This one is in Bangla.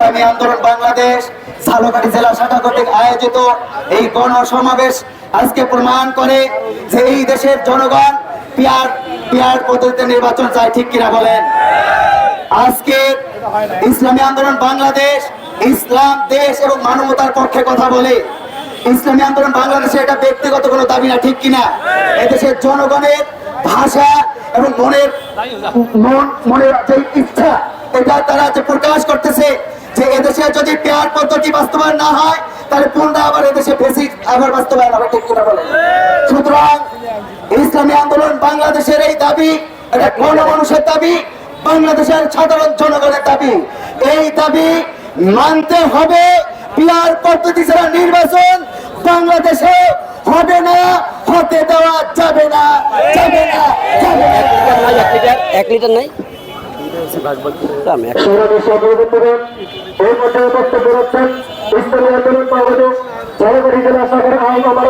ইসলামী আন্দোলন বাংলাদেশ জেলা শাখা কর্তৃক আয়োজিত এই গণসমাবেশ আজকে প্রমাণ করে যে এই দেশের জনগণ পিয়ার পিয়ার পদ্ধতিতে নির্বাচন চায় ঠিক কিনা বলেন। আজকে ইসলামী আন্দোলন বাংলাদেশ, ইসলাম দেশ এবং মানবতার পক্ষে কথা বলে। ইসলামী আন্দোলন বাংলাদেশে এটা ব্যক্তিগত কোনো দাবি না, ঠিক কিনা? এদেশের জনগণের ভাষা এবং মনের, মন, মনের যে ইচ্ছা, এটা তারা যে প্রকাশ করতেছে যে এদেশে যদি পেয়ার পদ্ধতি বাস্তবায়ন না হয় তাহলে পুনরায় আবার এদেশে বেসিক আবার বাস্তবায়ন হবে ঠিক কিনা বলে সুতরাং ইসলামী আন্দোলন বাংলাদেশের এই দাবি এটা গণ মানুষের দাবি বাংলাদেশের সাধারণ জনগণের দাবি। এই দাবি মানতে হবে পিয়ার পদ্ধতি ছাড়া নির্বাচন বাংলাদেশে হবে না হতে দেওয়া যাবে না যাবে না যাবে না। এক লিটার নাই? দাম এক সহযোগিতার এই মধ্যে বক্তব্য রাখছেন ইসলামী আন্দোলন বাংলাদেশ জলপাইগুড়ি জেলা শাখার আহ্বান